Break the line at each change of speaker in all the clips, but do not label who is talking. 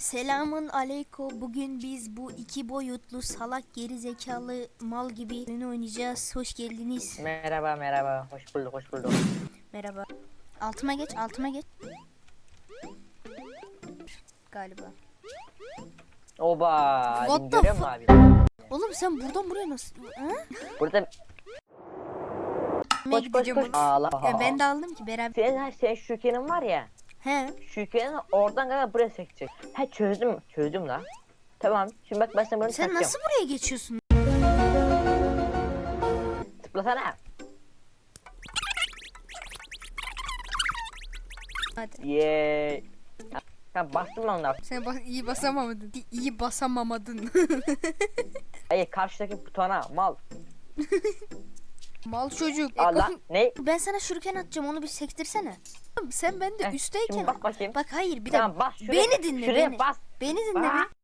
Selamun aleyko. Bugün biz bu iki boyutlu salak geri zekalı mal gibi oyunu oynayacağız. Hoş geldiniz.
Merhaba merhaba. Hoş bulduk hoş bulduk.
Merhaba. Altıma geç, altıma geç. Galiba.
Oba.
What the
görüyor musun abi?
Oğlum sen buradan buraya nasıl? Ha?
Burada koş koş koş. Ağla.
Ya ben de aldım ki beraber.
Senin, senin şükenin var ya.
He.
Şükenin oradan kadar buraya sekecek. He çözdüm. Çözdüm la. Tamam. Şimdi bak ben sana bunu
Sen
takacağım.
nasıl buraya geçiyorsun?
Tıklasana.
Hadi.
Yeee. Sen bastın mı onlar?
Sen bas iyi basamamadın. İyi basamamadın.
Hayır karşıdaki butona mal.
Mal çocuk. E,
Allah. Ne?
Ben sana şuriken atacağım onu bir sektirsene. Oğlum Sen bende
Heh,
üstteyken.
Şimdi bak bakayım.
Bak hayır bir de
Tamam bas şuraya.
beni dinle,
Şuraya
beni.
bas.
beni dinle
Aa!
bir.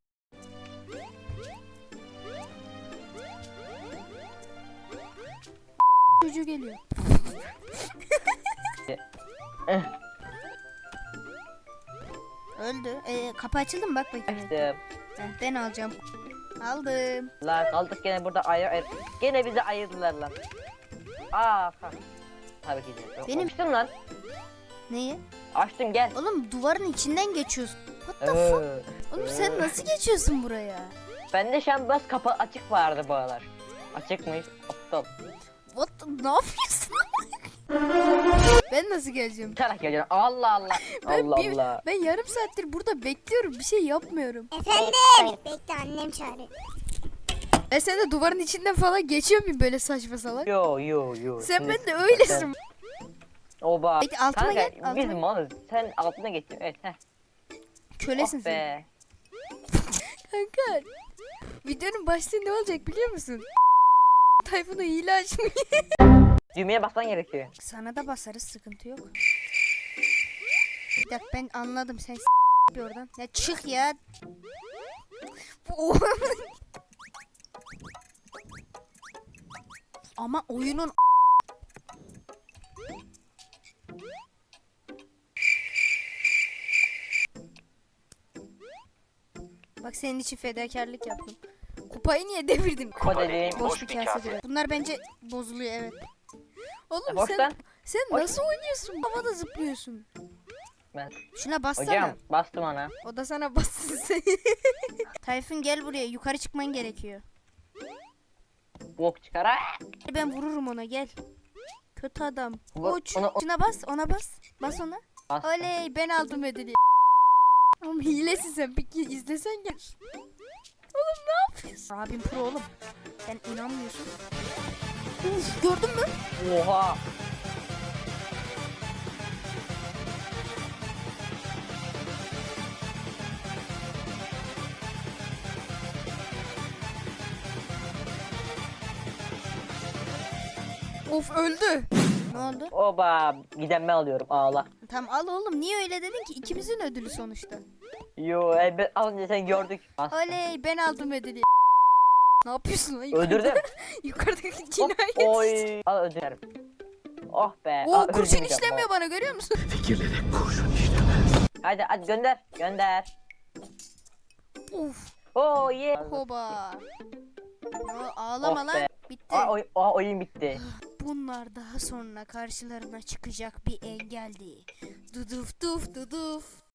Çocuğu geliyor.
Eh.
Öldü. Ee, kapı açıldı mı bak bakayım.
Açtım.
Heh, ben alacağım. Aldım.
La kaldık gene burada ayır ayır. Gene bizi ayırdılar lan. Aa. ha. Tabii ki de.
Benim-
Açtım lan.
Neyi?
Açtım gel.
Oğlum duvarın içinden geçiyorsun. What the fuck?
Ee,
Oğlum sen nasıl geçiyorsun buraya?
Bende şu an biraz kapı açık vardı bu aralar. Açıkmış. Aptal.
What the- ne yapıyorsun? ben nasıl geleceğim?
Uçarak geliyor. Allah Allah.
Ben
Allah
bir-
Allah.
Ben yarım saattir burada bekliyorum. Bir şey yapmıyorum.
Efendim. Bekle annem çağırıyor.
E sen de duvarın içinden falan geçiyor muyum böyle saçma salak?
Yo yo yo.
Sen ben de öylesin.
Oba.
Peki, altıma
Kanka,
gel, altıma
Biz
gel.
malız. Sen altına geçtin. Evet heh.
Kölesin
Oh
sen.
be.
Kanka. Videonun başlığı ne olacak biliyor musun? Tayfun'a hile açmış.
Düğmeye basman gerekiyor.
Sana da basarız sıkıntı yok. Bir dakika ben anladım sen s- oradan. Ya çık ya. Bu- Ama oyunun Bak senin için fedakarlık yaptım. Kupayı niye devirdin?
Kupa dediğim
Boş bir kase duruyor. Bunlar bence bozuluyor evet. Oğlum
Boş
sen
lan.
sen
Boş.
nasıl oynuyorsun? Havada zıplıyorsun.
Ben.
Şuna bassana.
Hocam bastım ona.
O da sana bassın seni. Tayfun gel buraya. Yukarı çıkman gerekiyor.
Bok çıkar.
Ben vururum ona gel. Kötü adam. Uç.
ona-
Şuna bas. Ona bas. Bas ona.
Bastım.
Oley ben aldım ödülü. Oğlum hilesin sen. Peki izlesen gel. Oğlum ne yapıyorsun? Abim pro oğlum. Sen inanmıyorsun. Uf, gördün mü?
Oha.
Of öldü. Ne oldu?
Oba. Giden ben alıyorum. Ağla.
Tamam al oğlum. Niye öyle dedin ki? İkimizin ödülü sonuçta.
Yo elbet az önce sen gördük. Bastım.
Oley ben aldım ödülü. Ne yapıyorsun lan?
Öldürdüm.
Yukarıdaki cinayet.
Oy. Al ödülüm. Oh be.
Oo
Aa,
kurşun işlemiyor bana görüyor musun?
Hadi hadi gönder. Gönder.
Uf.
Oh yeah.
Hoba. Yo, ağlama
Oh
lan.
be.
Bitti.
Aa, oy, aa, oyun bitti.
Bunlar daha sonra karşılarına çıkacak bir engeldi. Duduf duf duduf